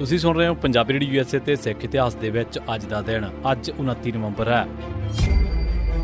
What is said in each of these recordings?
ਤੁਸੀਂ ਸੁਣ ਰਹੇ ਹੋ ਪੰਜਾਬੀ ਰੇਡੀਓ ਯੂਐਸਏ ਤੇ ਸਿੱਖ ਇਤਿਹਾਸ ਦੇ ਵਿੱਚ ਅੱਜ ਦਾ ਦਿਨ, ਅੱਜ 29 ਨਵੰਬਰ ਹੈ।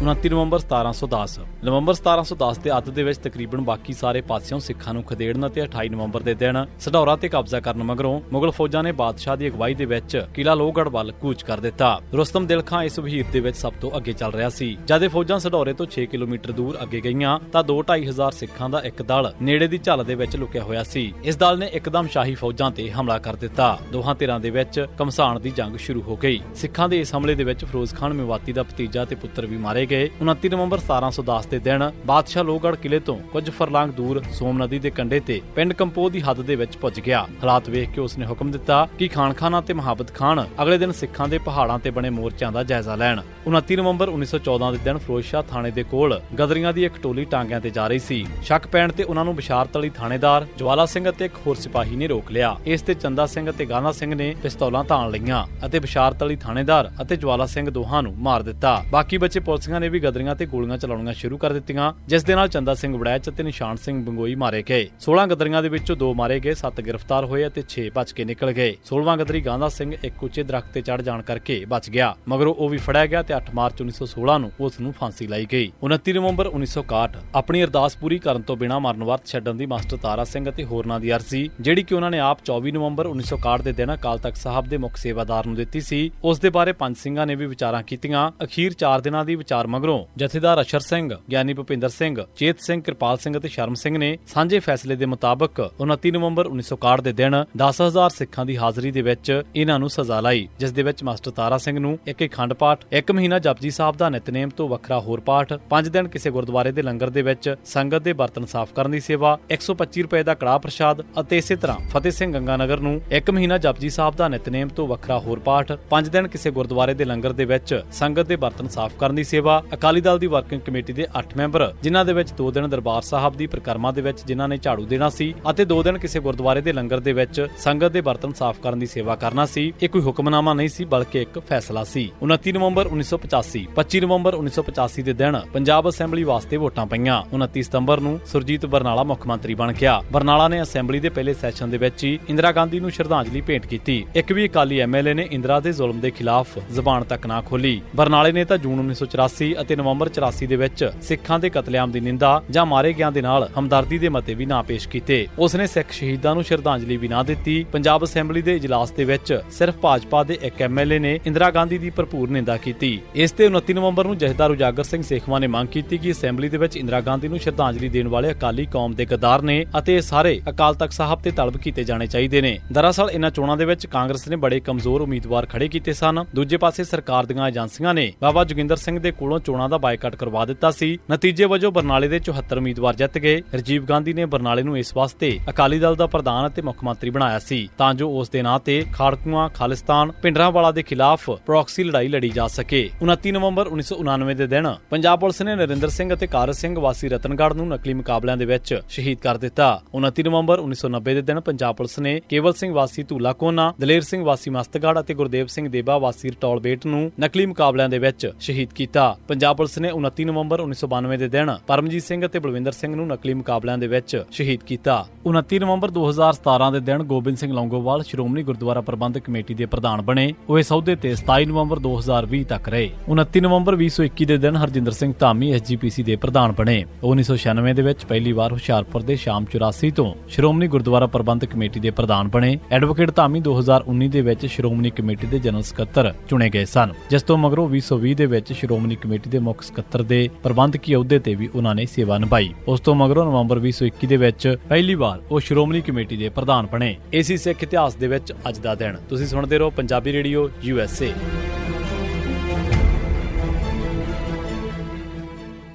29 ਨਵੰਬਰ 1710 ਨਵੰਬਰ 1710 ਦੇ ਅੱਧ ਦੇ ਵਿੱਚ ਤਕਰੀਬਨ ਬਾਕੀ ਸਾਰੇ ਪਾਸਿਓਂ ਸਿੱਖਾਂ ਨੂੰ ਖਦੇੜਨ ਅਤੇ 28 ਨਵੰਬਰ ਦੇ ਦਿਨ ਸਡੌਰਾ ਤੇ ਕਬਜ਼ਾ ਕਰਨ ਮਗਰੋਂ ਮੁਗਲ ਫੌਜਾਂ ਨੇ ਬਾਦਸ਼ਾਹ ਦੀ ਅਗਵਾਈ ਦੇ ਵਿੱਚ ਕਿਲਾ ਲੋਹਗੜ੍ਹ ਵੱਲ ਕੂਚ ਕਰ ਦਿੱਤਾ। ਰੁਸਤਮ ਦਿਲ ਖਾਂ ਇਸ ਵਹੀਰ ਦੇ ਵਿੱਚ ਸਭ ਤੋਂ ਅੱਗੇ ਚੱਲ ਰਿਹਾ ਸੀ। ਜਦ ਇਹ ਫੌਜਾਂ ਸਡੌਰੇ ਤੋਂ 6 ਕਿਲੋਮੀਟਰ ਦੂਰ ਅੱਗੇ ਗਈਆਂ, ਤਾਂ 2-2.5 ਹਜ਼ਾਰ ਸਿੱਖਾਂ ਦਾ ਇੱਕ ਦਲ ਨੇੜੇ ਦੀ ਝੱਲ ਦੇ ਵਿੱਚ ਲੁਕਿਆ ਹੋਇਆ ਸੀ। ਇਸ ਦਲ ਨੇ ਇੱਕਦਮ ਸ਼ਾਹੀ ਫੌਜਾਂ ਤੇ ਹਮਲਾ ਕਰ ਦਿੱਤਾ। ਦੋਹਾਂ ਧਿਰਾਂ ਦੇ ਵਿੱਚ ਕਮਸਾਨ ਦੀ ਜੰਗ ਸ਼ੁਰੂ ਹੋ ਗਈ। ਸਿੱਖਾਂ ਦੇ ਇਸ ਹਮਲੇ ਦੇ ਵਿੱਚ ਫਿਰੋਜ਼ ਖਾਨ ਮੇਵਾਤੀ ਦਾ ਭਤੀਜਾ ਤੇ ਪੁੱਤਰ ਵੀ ਮਾਰੇ ਗਏ। 29 ਨਵੰਬਰ 1710 ਦੇ ਦਿਨ ਬਾਦਸ਼ਾਹ ਲੋਹਗੜ੍ਹ ਕਿਲੇ ਤੋਂ ਕੁਝ ਫਰਲਾਂਗ ਦੂਰ ਸੋਮ ਨਦੀ ਦੇ ਕੰਢੇ ਤੇ ਪਿੰਡ ਕੰਪੋਹ ਦੀ ਹੱਦ ਦੇ ਵਿੱਚ ਪੁੱਜ ਗਿਆ। ਹਾਲਾਤ ਵੇਖ ਕੇ ਉਸਨੇ ਹੁਕਮ ਦਿੱਤਾ ਕਿ ਖਾਨ ਖਾਨਾ ਤੇ ਮੁਹੱਬਤ ਖਾਨ ਅਗਲੇ ਦਿਨ ਸਿੱਖਾਂ ਦੇ ਪਹਾੜਾਂ ਤੇ ਬਣੇ ਮੋਰਚਿਆਂ ਦਾ ਜਾਇਜ਼ਾ ਲੈਣ। 29 ਨਵੰਬਰ 1914 ਦੇ ਦਿਨ ਫਿਰੋਜ਼ਸ਼ਾਹ ਥਾਣੇ ਦੇ ਕੋਲ ਗਦਰੀਆਂ ਦੀ ਇੱਕ ਟੋਲੀ ਟਾਂਗਿਆਂ ਤੇ ਜਾ ਰਹੀ ਸੀ। ਸ਼ੱਕ ਪੈਣ ਤੇ ਉਹਨਾਂ ਨੂੰ ਬਸ਼ਾਰਤਲੀ ਥਾਣੇਦਾਰ ਜਵਾਲਾ ਸਿੰਘ ਅਤੇ ਇੱਕ ਹੋਰ ਸਿਪਾਹੀ ਨੇ ਰੋਕ ਲਿਆ। ਇਸ ਤੇ ਚੰਦਾ ਸਿੰਘ ਅਤੇ ਗਾਨਾ ਸਿੰਘ ਨੇ ਪਿਸਤੌਲਾਂ ਤਾਣ ਲਈਆਂ ਅਤੇ ਬਿਸ਼ਾਰਤ ਥਾਣੇਦਾਰ ਅਤੇ ਜਵਾਲਾ ਸਿੰਘ ਦੋਹਾਂ ਨੂੰ ਮਾਰ ਦਿੱਤਾ। ਬਾਕੀ ਬੱਚੇ ਪੁਲਿਸੀਆਂ ਨੇ ਵੀ ਗਦਰੀਆਂ ਤੇ ਗੋਲੀਆਂ ਚਲਾਉਣੀਆਂ ਸ਼ੁਰੂ ਕਰ ਦਿੱਤੀਆਂ, ਜਿਸ ਦੇ ਨਾਲ ਚੰਦਾ ਸਿੰਘ ਵੜੈਚ ਅਤੇ ਨਿਸ਼ਾਨ ਸਿੰਘ ਬੰਗੋਈ ਮਾਰੇ ਗਏ। 16 ਗਦਰੀਆਂ ਦੇ ਵਿੱਚੋਂ ਦੋ ਮਾਰੇ ਗਏ 7 ਗ੍ਰਿਫਤਾਰ ਹੋਏ ਅਤੇ 6 ਬਚ ਕੇ ਨਿਕਲ ਗਏ। 16ਵਾਂ ਗਦਰੀ ਗਾਂਧਾ ਸਿੰਘ ਇੱਕ ਉੱਚੇ ਦਰਖਤ ਤੇ ਚੜ ਜਾਣ ਕਰਕੇ ਬਚ ਗਿਆ, ਮਗਰੋਂ ਉਹ ਵੀ ਫੜਿਆ ਗਿਆ ਤੇ 8 ਮਾਰਚ 1916 ਨੂੰ ਉਸ ਨੂੰ ਫਾਂਸੀ ਲਾਈ ਗਈ। 29 ਨਵੰਬਰ 1961 ਆਪਣੀ ਅਰਦਾਸ ਪੂਰੀ ਕਰਨ ਤੋਂ ਬਿਨਾਂ ਮਰਨ ਵਰਤ ਛੱਡਣ ਦੀ ਮਾਸਟਰ ਤਾਰਾ ਸਿੰਘ ਅਤੇ ਹੋਰਨਾਂ ਦੀ ਅਰਜ਼ੀ, ਜਿਹੜੀ ਕਿ ਉਹਨਾਂ ਨੇ ਆਪ 24 ਨਵੰਬਰ 1961 ਦੇ ਦਿਨ ਅਕਾਲ ਤਖਤ ਸਾਹਿਬ ਦੇ ਮੁੱਖ ਸੇਵਾਦਾਰ ਨੂੰ ਦਿੱਤੀ ਸੀ, ਉਸ ਦੇ ਬਾਰੇ ਪੰਜ ਸਿੰਘਾਂ ਨੇ ਵੀ ਵਿਚਾਰਾਂ ਕੀਤੀਆਂ। ਅਖੀਰ 4 ਦਿਨਾਂ ਦੀ ਵਿਚਾਰ ਮਗਰੋਂ ਜਥੇਦਾਰ ਅਸ਼ਰ ਸਿੰਘ, ਗਿਆਨੀ ਭੁਪਿੰਦਰ ਸਿੰਘ, ਚੇਤ ਸਿੰਘ, ਕਿਰਪਾਲ ਸਿੰਘ ਅਤੇ ਸ਼ਰਮ ਸਿੰਘ ਨੇ ਸਾਂਝੇ ਫੈਸਲੇ ਦੇ ਮੁਤਾਬਕ 29 ਨਵੰਬਰ 1961 ਦੇ ਦਿਨ 10000 ਸਿੱਖਾਂ ਦੀ ਹਾਜ਼ਰੀ ਦੇ ਵਿੱਚ ਇਹਨਾਂ ਨੂੰ ਸਜ਼ਾ ਲਾਈ, ਜਿਸ ਦੇ ਵਿੱਚ ਮਾਸਟਰ ਤਾਰਾ ਸਿੰਘ ਨੂੰ ਇੱਕ ਇੱਕ ਖੰਡ ਪਾਠ, ਇੱਕ ਮਹੀਨਾ ਜਪਜੀ ਸਾਹਿਬ ਦਾ ਨਿਤਨੇਮ ਤੋਂ ਵੱਖਰਾ ਹੋਰ ਪਾਠ, ਪੰਜ ਦਿਨ ਕਿਸੇ ਗੁਰਦੁਆਰੇ ਦੇ ਲੰਗਰ ਦੇ ਵਿੱਚ ਸੰਗਤ ਦੇ ਬਰਤਨ ਸਾਫ਼ ਕਰਨ ਦੀ ਸੇਵਾ 125 ਰੁਪਏ ਦਾ ਕੜਾਹ ਪ੍ਰਸ਼ਾਦ ਅਤੇ ਇਸੇ ਤਰ੍ਹਾਂ ਫਤਿਹ ਸਿੰਘ ਗੰਗਾਨਗਰ ਨੂੰ ਇੱਕ ਮਹੀਨਾ ਜਪਜੀ ਸਾਹਿਬ ਦਾ ਨਿਤਨੇਮ ਤੋਂ ਵੱਖਰਾ ਹੋਰ ਪਾਠ, ਪੰਜ ਦਿਨ ਕਿਸੇ ਗੁਰਦੁਆਰੇ ਦੇ ਲੰਗਰ ਦੇ ਵਿੱਚ ਸੰਗਤ ਦੇ ਬਰਤਨ ਸਾਫ਼ ਕਰਨ ਦੀ ਸੇਵਾ ਅਕਾਲੀ ਦਲ ਦੀ ਵਰਕਿੰਗ ਕਮੇਟੀ ਦੇ 8 ਮੈਂਬਰ, ਜਿਨ੍ਹਾਂ ਦੇ ਵਿੱਚ 2 ਦਿਨ ਦਰਬਾਰ ਸਾਹਿਬ ਦੀ ਪ੍ਰਕਰਮਾ ਦੇ ਵਿੱਚ ਜਿਨ੍ਹਾਂ ਨੇ ਝਾੜੂ ਦੇਣਾ ਸੀ ਅਤੇ 2 ਦਿਨ ਕਿਸੇ ਗੁਰਦੁਆਰੇ ਦੇ ਲੰਗਰ ਦੇ ਵਿੱਚ ਸੰਗਤ ਦੇ ਬਰਤਨ ਸਾਫ਼ ਕਰਨ ਦੀ ਸੇਵਾ ਕਰਨਾ ਸੀ, ਇਹ ਕੋਈ ਹੁਕਮਨਾਮਾ ਨਹੀਂ ਸੀ, ਬਲਕਿ ਇੱਕ ਫੈਸਲਾ ਸੀ। 29 ਨਵੰਬਰ 1985 25 ਨਵੰਬਰ 1985 ਦੇ ਦਿਨ ਪੰਜਾਬ ਅਸੈਂਬਲੀ ਵਾਸਤੇ ਵੋਟਾਂ ਪਈਆਂ। 29 ਸਤੰਬਰ ਨੂੰ ਸੁਰਜੀਤ ਬਰਨਾਲਾ ਮੁੱਖ ਮੰਤਰੀ ਬਣ ਗਿਆ। ਬਰਨਾਲਾ ਨੇ ਅਸੈਂਬਲੀ ਦੇ ਪਹਿਲੇ ਸੈਸ਼ਨ ਦੇ ਵਿੱਚ ਹੀ ਇੰਦਰਾ ਗਾਂਧੀ ਨੂੰ ਸ਼ਰਧਾਂਜਲੀ ਭੇਂਟ ਕੀਤੀ। ਇੱਕ ਵੀ ਅਕਾਲੀ ਐਮਐਲਏ ਨੇ ਇੰਦਰਾ ਦੇ ਜ਼ੁਲਮ ਦੇ ਖਿਲਾਫ ਜ਼ਬਾਨ ਤੱਕ ਨਾ ਖੋਲੀ ਬਰਨਾਲੇ ਨੇ ਤਾਂ ਜੂਨ 1984 ਅਤੇ ਨਵੰਬਰ 84 ਦੇ ਵਿੱਚ ਸਿੱਖਾਂ ਦੇ ਕਤਲੇਆਮ ਦੀ ਨਿੰਦਾ ਜਾਂ ਮਾਰੇ ਗਿਆਂ ਦੇ ਨਾਲ ਹਮਦਰਦੀ ਦੇ ਮਤੇ ਵੀ ਨਾ ਪੇਸ਼ ਕੀਤੇ। ਉਸ ਨੇ ਸਿੱਖ ਸ਼ਹੀਦਾਂ ਨੂੰ ਸ਼ਰਧਾਂਜਲੀ ਵੀ ਨਾ ਦਿੱਤੀ। ਪੰਜਾਬ ਅਸੈਂਬਲੀ ਦੇ ਇਜਲਾਸ ਦੇ ਵਿੱਚ ਸਿਰਫ ਭਾਜਪਾ ਦੇ ਇੱਕ ਐਮਐਲਏ ਨੇ ਇੰਦਰਾ ਗਾਂਧੀ ਦੀ ਭਰਪੂਰ ਨਿੰਦਾ ਕੀਤੀ। ਇਸ ਤੇ 29 ਨਵੰਬਰ ਨੂੰ ਜਥੇਦਾਰ ਉਜਾਗਰ ਸਿੰਘ ਸੇਖਵਾਂ ਨੇ ਮੰਗ ਕੀਤੀ ਕਿ ਅਸੈਂਬਲੀ ਦੇ ਵਿੱਚ ਇੰਦਰਾ ਗਾਂਧੀ ਨੂੰ ਸ਼ਰਧਾਂਜਲੀ ਦੇਣ ਵਾਲੇ ਅਕਾਲੀ ਕੌਮ ਦੇ ਗਦਾਰ ਨੇ ਅਤੇ ਇਹ ਸਾਰੇ ਅਕਾਲ ਤਖਤ ਸਾਹਿਬ ਤੇ ਤਲਬ ਕੀਤੇ ਜਾਣੇ ਚਾਹੀਦੇ ਨੇ। ਦਰਅਸਲ ਇਹਨਾਂ ਚੋਣਾਂ ਦੇ ਵਿੱਚ ਕਾਂਗਰਸ ਨੇ ਬੜੇ ਕਮਜ਼ੋਰ ਉਮੀਦਵਾਰ ਖੜੇ ਕੀਤੇ ਸਨ। ਦੂਜੇ ਪਾਸੇ ਸਰਕਾਰ ਦੀਆਂ ਏਜੰਸੀਆਂ ਨੇ ਬਾਬਾ ਜੋਗਿੰਦਰ ਸਿੰਘ ਦੇ ਕੋਲੋਂ ਚੋਣਾਂ ਦਾ ਬਾਈਕਾਟ ਕਰਵਾ ਦਿੱਤਾ ਸੀ। ਨਤੀਜੇ ਵਜੋਂ ਬਰਨਾਲੇ ਦੇ 74 ਉਮੀਦਵਾਰ ਜਿੱਤ ਗਏ। ਰਜੀਵ ਗਾਂਧੀ ਨੇ ਬਰਨਾਲੇ ਨੂੰ ਇਸ ਵਾਸਤੇ ਅਕਾਲੀ ਦਲ ਦਾ ਪ੍ਰਧਾਨ ਅਤੇ ਮੁੱਖ ਮੰਤਰੀ ਬਣਾਇਆ ਸੀ। ਤਾਂ ਜੋ ਉਸ ਦੇ ਨਾਂ ਤੇ ਖਾੜਕੂਆਂ, ਖਾਲਿਸਤਾਨ ਪਿੰਡਰਾਂਵਾਲਾ ਦੇ ਖਿਲਾਫ ਪ੍ਰੌਕਸੀ ਲੜਾਈ ਲੜੀ ਜਾ ਸਕੇ। 29 ਨਵੰਬਰ 1999 ਦੇ ਦਿਨ ਪੰਜਾਬ ਪੁਲਿਸ ਨੇ ਨਰਿੰਦਰ ਸਿੰਘ ਅਤੇ ਕਾਰਜ ਸਿੰਘ ਵਾਸੀ ਰਤਨਗੜ੍ਹ ਨੂੰ ਨਕਲੀ ਮੁਕਾਬਲਿਆਂ ਦੇ ਵਿੱਚ ਸ਼ਹੀਦ ਕਰ ਦਿੱਤਾ। 29 ਨਵੰਬਰ 1990 ਦੇ ਦਿਨ ਪੰਜਾਬ ਪੁਲਿਸ ਨੇ ਕੇਵਲ ਸਿੰਘ ਵਾਸੀ ਧੂਲਾ ਕੋਨਾ, ਦਲੇਰ ਸਿੰਘ ਵਾਸੀ ਮਸਤਗੜ੍ਹ ਅਤੇ ਗੁਰਦੇਵ ਸਿੰਘ ਦੇਬਾ ਵਾਸੀ ਰਟੌਲਬੇਟ ਨੂੰ ਨਕਲੀ ਮੁਕਾਬਲਿਆਂ ਦੇ ਵਿੱਚ ਸ਼ਹੀਦ ਕੀਤਾ। ਪੰਜਾਬ ਪੁਲਿਸ ਨੇ 29 ਨਵੰਬਰ 1992 ਦੇ ਦਿਨ ਪਰਮਜੀਤ ਸਿੰਘ ਅਤੇ ਬਲਵਿੰਦਰ ਸਿੰਘ ਨੂੰ ਨਕਲੀ ਮੁਕਾਬਲਿਆਂ ਦੇ ਵਿੱਚ ਸ਼ਹੀਦ ਕੀਤਾ। 29 ਨਵੰਬਰ 2017 ਦੇ ਦਿਨ ਗੋਬਿੰਦ ਸਿੰਘ ਲੌਂਗੋਵਾਲ ਸ਼੍ਰੋਮਣੀ ਗੁਰਦੁਆਰਾ ਪ੍ਰਬੰਧਕ ਕਮੇਟੀ ਦੇ ਪ੍ਰਧਾਨ ਬਣੇ। ਉਹ ਇਸ ਅਹੁਦੇ ਤੇ 27 ਨਵੰਬਰ 2020 ਤੱਕ ਰਹੇ। 29 ਨਵੰਬਰ 2021 ਦੇ ਦਿਨ ਹਰਜਿੰਦਰ ਸਿੰਘ ਧਾਮੀ ਐਸਜੀਪੀਸੀ ਦੇ ਪ੍ਰਧਾਨ ਬਣੇ। ਉਹ 1996 ਦੇ ਵਿੱਚ ਪਹਿਲੀ ਵਾਰ ਹੁਸ਼ਿਆਰਪੁਰ ਦੇ ਸ਼ਾਮ 84 ਤੋਂ ਸ਼੍ਰੋਮਣੀ ਗੁਰਦੁਆਰਾ ਪ੍ਰਬੰਧਕ ਕਮੇਟੀ ਦੇ ਪ੍ਰਧਾਨ ਬਣੇ। ਐਡਵੋਕੇਟ ਧਾਮੀ 2019 ਦੇ ਵਿੱਚ ਸ਼੍ਰੋਮਣੀ ਕਮੇਟੀ ਦੇ ਜਨਰਲ ਸਕੱਤਰ ਚੁਣੇ ਗਏ ਸਨ, ਜਿਸ ਤੋਂ ਮਗਰੋਂ 2020 ਦੇ ਵਿੱਚ ਸ਼੍ਰੋਮਣੀ ਕਮੇਟੀ ਦੇ ਮੁੱਖ ਸਕੱਤਰ ਦੇ ਪ੍ਰਬੰਧਕੀ ਅਹੁਦੇ ਤੇ ਵੀ ਉਹਨਾਂ ਨੇ ਸੇਵਾ ਨਿਭਾਈ। ਉਸ ਤੋਂ ਮਗਰੋਂ ਨਵੰਬਰ 2021 ਦੇ ਵਿੱਚ ਪਹਿਲੀ ਵਾਰ ਉਹ ਸ਼੍ਰੋਮਣੀ ਕਮੇਟੀ ਦੇ ਪ੍ਰਧਾਨ ਬਣੇ। ਏਸੀ ਸਿੱਖ ਇਤਿਹਾਸ ਦੇ ਵਿੱਚ ਅੱਜ ਦਾ ਦਿਨ। ਤੁਸੀਂ ਸੁਣਦੇ ਰਹੋ ਪੰਜਾਬੀ ਰੇਡੀਓ ਯੂਐਸਏ